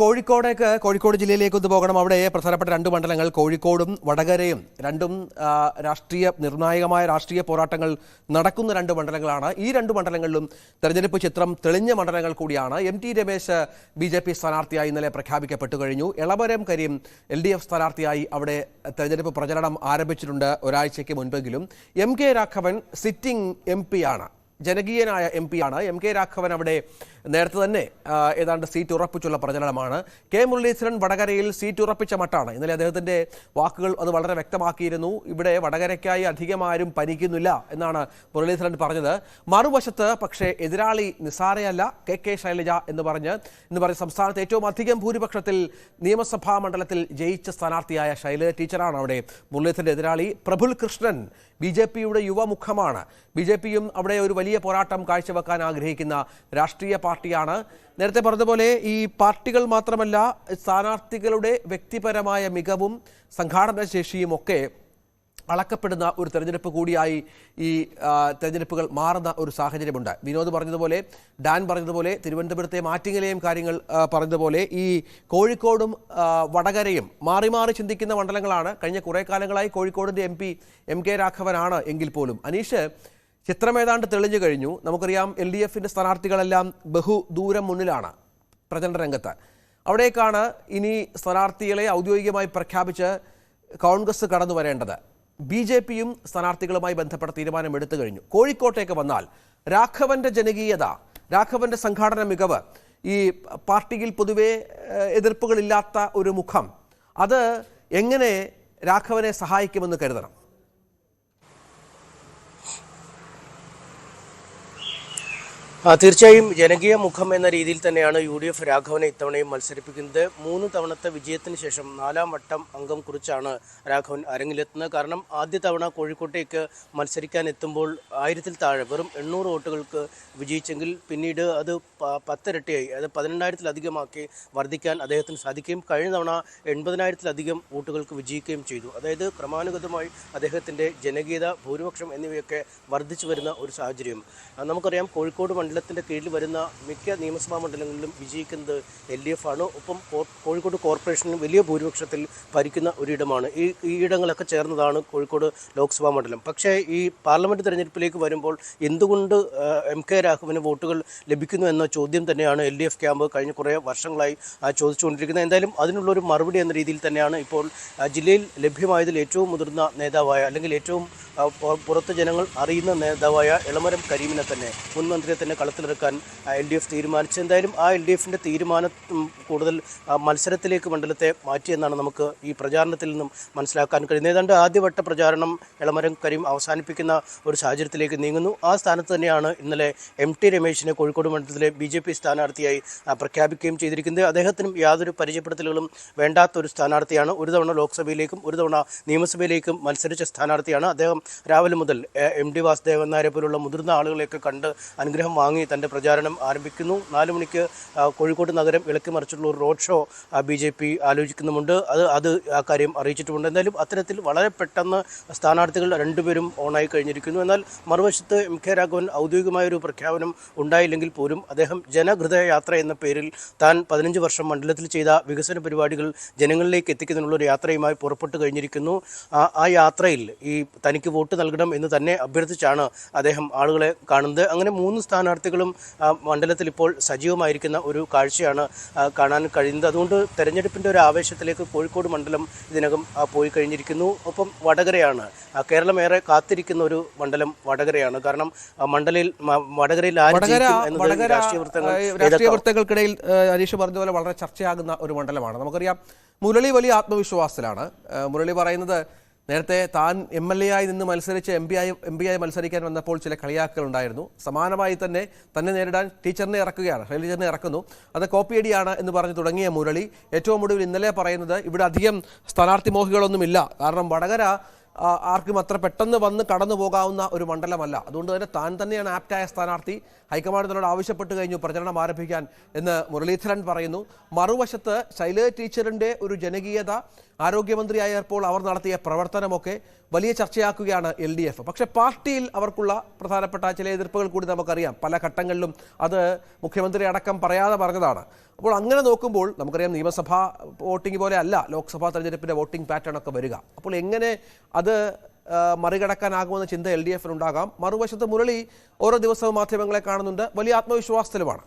കോഴിക്കോടേക്ക് കോഴിക്കോട് ജില്ലയിലേക്ക് ഒന്ന് പോകണം. അവിടെ പ്രധാനപ്പെട്ട രണ്ട് മണ്ഡലങ്ങൾ കോഴിക്കോടും വടകരയും. രണ്ടും രാഷ്ട്രീയ നിർണായകമായ രാഷ്ട്രീയ പോരാട്ടങ്ങൾ നടക്കുന്ന രണ്ട് മണ്ഡലങ്ങളാണ്. ഈ രണ്ട് മണ്ഡലങ്ങളിലും തെരഞ്ഞെടുപ്പ് ചിത്രം തെളിഞ്ഞ മണ്ഡലങ്ങൾ കൂടിയാണ്. M T Ramesh B J P സ്ഥാനാർത്ഥിയായി ഇന്നലെ പ്രഖ്യാപിക്കപ്പെട്ടു കഴിഞ്ഞു. Elamaram Kareem L D F സ്ഥാനാർത്ഥിയായി അവിടെ തെരഞ്ഞെടുപ്പ് പ്രചരണം ആരംഭിച്ചിട്ടുണ്ട് ഒരാഴ്ചയ്ക്ക് മുൻപെങ്കിലും. M K Raghavan sitting M ആണ്. ജനകീയനായ എം ആണ്. എം കെ രാഘവൻ അവിടെ നേരത്തെ തന്നെ ഏതാണ്ട് സീറ്റ് ഉറപ്പിച്ചുള്ള പ്രചരണമാണ്. കെ മുരളീധരൻ വടകരയിൽ സീറ്റ് ഉറപ്പിച്ച മട്ടാണ്. ഇന്നലെ അദ്ദേഹത്തിന്റെ വാക്കുകൾ അത് വളരെ വ്യക്തമാക്കിയിരുന്നു. ഇവിടെ വടകരയ്ക്കായി അധികം ആരും പനിക്കുന്നില്ല എന്നാണ് മുരളീധരൻ പറഞ്ഞത്. മറുവശത്ത് പക്ഷേ എതിരാളി നിസാരയല്ല കെ കെ ശൈലജ എന്ന് പറഞ്ഞ് എന്ന് പറഞ്ഞ് സംസ്ഥാനത്ത് ഏറ്റവും അധികം ഭൂരിപക്ഷത്തിൽ നിയമസഭാ മണ്ഡലത്തിൽ ജയിച്ച സ്ഥാനാർത്ഥിയായ ശൈലജ ടീച്ചറാണ് അവിടെ മുരളീധരന്റെ എതിരാളി. പ്രഫുൽ കൃഷ്ണൻ ബി ജെ പിയുടെ യുവമുഖമാണ്. ബി ജെ പിയും അവിടെ ഒരു വലിയ പോരാട്ടം കാഴ്ചവെക്കാൻ ആഗ്രഹിക്കുന്ന രാഷ്ട്രീയ പാർട്ടിയാണ്. നേരത്തെ പറഞ്ഞതുപോലെ ഈ പാർട്ടികൾ മാത്രമല്ല സ്ഥാനാർത്ഥികളുടെ വ്യക്തിപരമായ മികവും സംഘാടന ശേഷിയും ഒക്കെ അളക്കപ്പെടുന്ന ഒരു തെരഞ്ഞെടുപ്പ് കൂടിയായി ഈ തെരഞ്ഞെടുപ്പുകൾ മാറുന്ന ഒരു സാഹചര്യമുണ്ട്. വിനോദ് പറഞ്ഞതുപോലെ ഡാൻ പറഞ്ഞതുപോലെ തിരുവനന്തപുരത്തെ മാറ്റിങ്ങലെയും കാര്യങ്ങൾ പറഞ്ഞതുപോലെ ഈ കോഴിക്കോടും വടകരയും മാറി മാറി ചിന്തിക്കുന്ന മണ്ഡലങ്ങളാണ്. കഴിഞ്ഞ കുറേ കാലങ്ങളായി കോഴിക്കോടിന്റെ എം പി എം കെ രാഘവനാണ് എങ്കിൽ പോലും. അനീഷ് ചിത്രം ഏതാണ്ട് തെളിഞ്ഞു കഴിഞ്ഞു. നമുക്കറിയാം എൽ ഡി എഫിന്റെ സ്ഥാനാർത്ഥികളെല്ലാം ബഹുദൂരം മുന്നിലാണ് പ്രചരണ രംഗത്ത്. അവിടേക്കാണ് ഇനി സ്ഥാനാർത്ഥികളെ ഔദ്യോഗികമായി പ്രഖ്യാപിച്ച് കോൺഗ്രസ് കടന്നു വരേണ്ടത്. ബി ജെ പിയും സ്ഥാനാർത്ഥികളുമായി ബന്ധപ്പെട്ട തീരുമാനം എടുത്തു കഴിഞ്ഞു. കോഴിക്കോട്ടേക്ക് വന്നാൽ രാഘവന്റെ ജനകീയത രാഘവന്റെ സംഘാടന മികവ് ഈ പാർട്ടിയിൽ പൊതുവെ എതിർപ്പുകളില്ലാത്ത ഒരു മുഖം അത് എങ്ങനെ രാഘവനെ സഹായിക്കുമെന്ന് കരുതണം ആ, തീർച്ചയായും ജനകീയ മുഖം എന്ന രീതിയിൽ തന്നെയാണ് യു ഡി എഫ് രാഘവനെ ഇത്തവണയും മത്സരിപ്പിക്കുന്നത്. മൂന്ന് തവണത്തെ വിജയത്തിന് ശേഷം നാലാം വട്ടം അംഗം കുറിച്ചാണ് രാഘവൻ അരങ്ങിലെത്തുന്നത്. കാരണം ആദ്യ തവണ കോഴിക്കോട്ടേക്ക് മത്സരിക്കാൻ എത്തുമ്പോൾ ആയിരത്തിൽ താഴെ വെറും എണ്ണൂറ് വോട്ടുകൾക്ക് വിജയിച്ചെങ്കിൽ പിന്നീട് അത് പത്തിരട്ടിയായി അത് പതിനെണ്ണായിരത്തിലധികമാക്കി വർദ്ധിക്കാൻ അദ്ദേഹത്തിന് സാധിക്കുകയും കഴിഞ്ഞ തവണ എൺപതിനായിരത്തിലധികം വോട്ടുകൾക്ക് വിജയിക്കുകയും ചെയ്തു. അതായത് ക്രമാനുഗതമായി അദ്ദേഹത്തിന്റെ ജനകീയത ഭൂരിപക്ഷം എന്നിവയൊക്കെ വർദ്ധിച്ചു വരുന്ന ഒരു സാഹചര്യം. നമുക്കറിയാം കോഴിക്കോട് മണ്ഡലത്തിന്റെ കീഴിൽ വരുന്ന മിക്ക നിയമസഭാ മണ്ഡലങ്ങളിലും വിജയിക്കുന്നത് എൽ ഡി എഫ് ആണ്. ഒപ്പം കോഴിക്കോട് കോർപ്പറേഷനും വലിയ ഭൂരിപക്ഷത്തിൽ ഭരിക്കുന്ന ഒരിടമാണ്. ഈ ഈ ഇടങ്ങളൊക്കെ ചേർന്നതാണ് കോഴിക്കോട് ലോക്സഭാ മണ്ഡലം. പക്ഷേ ഈ പാർലമെന്റ് തെരഞ്ഞെടുപ്പിലേക്ക് വരുമ്പോൾ എന്തുകൊണ്ട് എം കെ രാഘവന് വോട്ടുകൾ ലഭിക്കുന്നു എന്ന ചോദ്യം തന്നെയാണ് എൽ ഡി എഫ് ക്യാമ്പ് കഴിഞ്ഞ കുറേ വർഷങ്ങളായി ചോദിച്ചുകൊണ്ടിരിക്കുന്നത്. എന്തായാലും അതിനുള്ളൊരു മറുപടി എന്ന രീതിയിൽ തന്നെയാണ് ഇപ്പോൾ ജില്ലയിൽ ലഭ്യമായതിൽ ഏറ്റവും മുതിർന്ന നേതാവായ അല്ലെങ്കിൽ ഏറ്റവും പുറത്ത് ജനങ്ങൾ അറിയുന്ന നേതാവായ എളമരം കരീമിനെ തന്നെ മുൻ മന്ത്രിയെ തന്നെ കളത്തിലിറക്കാൻ എൽ ഡി എഫ് തീരുമാനിച്ചു. എന്തായാലും ആ എൽ ഡി എഫിന്റെ തീരുമാനം കൂടുതൽ മത്സരത്തിലേക്ക് മണ്ഡലത്തെ മാറ്റിയെന്നാണ് നമുക്ക് ഈ പ്രചാരണത്തിൽ നിന്നും മനസ്സിലാക്കാൻ കഴിയുന്നത്. ഏതാണ്ട് ആദ്യവട്ട പ്രചാരണം എളമരം കരീം അവസാനിപ്പിക്കുന്ന ഒരു സാഹചര്യത്തിലേക്ക് നീങ്ങുന്നു. ആ സ്ഥാനത്ത് തന്നെയാണ് ഇന്നലെ എം ടി രമേശിനെ കോഴിക്കോട് മണ്ഡലത്തിലെ ബി ജെ പി സ്ഥാനാർത്ഥിയായി പ്രഖ്യാപിക്കുകയും ചെയ്തിരിക്കുന്നത്. അദ്ദേഹത്തിനും യാതൊരു പരിചയപ്പെടുത്തലുകളും വേണ്ടാത്ത ഒരു സ്ഥാനാർത്ഥിയാണ്. ഒരു തവണ ലോക്സഭയിലേക്കും ഒരു തവണ നിയമസഭയിലേക്കും മത്സരിച്ച സ്ഥാനാർത്ഥിയാണ് അദ്ദേഹം. രാവിലെ മുതൽ എം ഡി വാസുദേവൻ നായരെ പോലുള്ള മുതിർന്ന ആളുകളെയൊക്കെ കണ്ട് അനുഗ്രഹം വാങ്ങി തന്റെ പ്രചാരണം ആരംഭിക്കുന്നു. നാല് മണിക്ക് കോഴിക്കോട് നഗരം ഇളക്കി മറിച്ചുള്ള ഒരു road show B J P ആലോചിക്കുന്നുമുണ്ട്. അത് അത് ആ കാര്യം അറിയിച്ചിട്ടുമുണ്ട്. എന്തായാലും അത്തരത്തിൽ വളരെ പെട്ടെന്ന് സ്ഥാനാർത്ഥികൾ രണ്ടുപേരും ഓണായി കഴിഞ്ഞിരിക്കുന്നു. എന്നാൽ മറുവശത്ത് എം കെ രാഘവൻ ഔദ്യോഗികമായൊരു പ്രഖ്യാപനം ഉണ്ടായില്ലെങ്കിൽ പോലും അദ്ദേഹം ജനഹൃദയ യാത്ര എന്ന പേരിൽ താൻ പതിനഞ്ച് വർഷം മണ്ഡലത്തിൽ ചെയ്ത വികസന പരിപാടികൾ ജനങ്ങളിലേക്ക് എത്തിക്കുന്നതിനുള്ള ഒരു യാത്രയുമായി പുറപ്പെട്ടു കഴിഞ്ഞിരിക്കുന്നു. ആ യാത്രയിൽ ഈ തനിക്ക് വോട്ട് നൽകണം എന്ന് തന്നെ അഭ്യർത്ഥിച്ചാണ് അദ്ദേഹം ആളുകളെ കാണുന്നത്. അങ്ങനെ മൂന്ന് സ്ഥാനാർത്ഥികളും മണ്ഡലത്തിൽ ഇപ്പോൾ സജീവമായിരിക്കുന്ന ഒരു കാഴ്ചയാണ് കാണാൻ കഴിയുന്നത്. അതുകൊണ്ട് തെരഞ്ഞെടുപ്പിന്റെ ഒരു ആവേശത്തിലേക്ക് കോഴിക്കോട് മണ്ഡലം ഇതിനകം പോയി കഴിഞ്ഞിരിക്കുന്നു. ഒപ്പം വടകരയാണ് കേരളം ഏറെ കാത്തിരിക്കുന്ന ഒരു മണ്ഡലം വടകരയാണ്. കാരണം മണ്ഡലയിൽ വടകരയിൽ രാഷ്ട്രീയ വൃത്തങ്ങൾക്കിടയിൽ അനീഷ് പറഞ്ഞ പറഞ്ഞതുപോലെ വളരെ ചർച്ചയാകുന്ന ഒരു മണ്ഡലമാണ്. നമുക്കറിയാം മുരളി വലിയ ആത്മവിശ്വാസത്തിലാണ്. മുരളി പറയുന്നത് നേരത്തെ താൻ എം എൽ എ ആയി നിന്ന് മത്സരിച്ച് എം പി ആയി എം പി ആയി മത്സരിക്കാൻ വന്നപ്പോൾ ചില കളിയാക്കൽ ഉണ്ടായിരുന്നു. സമാനമായി തന്നെ തന്നെ നേരിടാൻ ടീച്ചറിനെ ഇറക്കുകയാണ്. ടീച്ചറിനെ ഇറക്കുന്നു. അത് കോപ്പിയടിയാണ് എന്ന് പറഞ്ഞ് തുടങ്ങിയ മുരളി ഏറ്റവും ഒടുവിൽ ഇന്നലെ പറയുന്നത് ഇവിടെ അധികം സ്ഥാനാർത്ഥി മോഹികളൊന്നുമില്ല. കാരണം വടകര ആർക്കും അത്ര പെട്ടെന്ന് വന്ന് കടന്നു പോകാവുന്ന ഒരു മണ്ഡലമല്ല. അതുകൊണ്ട് തന്നെ താൻ തന്നെയാണ് ആപ്റ്റായ സ്ഥാനാർത്ഥി. ഹൈക്കമാൻഡ് ആവശ്യപ്പെട്ട് കഴിഞ്ഞു പ്രചരണം ആരംഭിക്കാൻ എന്ന് മുരളീധരൻ പറയുന്നു. മറുവശത്ത് ശൈലജ ടീച്ചറിന്റെ ഒരു ജനകീയത ആരോഗ്യമന്ത്രിയായപ്പോൾ അവർ നടത്തിയ പ്രവർത്തനമൊക്കെ വലിയ ചർച്ചയാക്കുകയാണ് എൽ ഡി എഫ്. പക്ഷേ പാർട്ടിയിൽ അവർക്കുള്ള പ്രധാനപ്പെട്ട ചില എതിർപ്പുകൾ കൂടി നമുക്കറിയാം. പല ഘട്ടങ്ങളിലും അത് മുഖ്യമന്ത്രി അടക്കം പറയാതെ പറഞ്ഞതാണ്. അപ്പോൾ അങ്ങനെ നോക്കുമ്പോൾ നമുക്കറിയാം നിയമസഭാ വോട്ടിംഗ് പോലെ അല്ല ലോക്സഭാ തെരഞ്ഞെടുപ്പിന്റെ വോട്ടിംഗ് പാറ്റേൺ ഒക്കെ വരിക. അപ്പോൾ എങ്ങനെ അത് മറികടക്കാനാകുമെന്ന ചിന്ത എൽ ഡി എഫിനുണ്ടാകാം. മറുവശത്ത് മുരളി ഓരോ ദിവസവും മാധ്യമങ്ങളെ കാണുന്നുണ്ട്. വലിയ ആത്മവിശ്വാസത്തിലുമാണ്.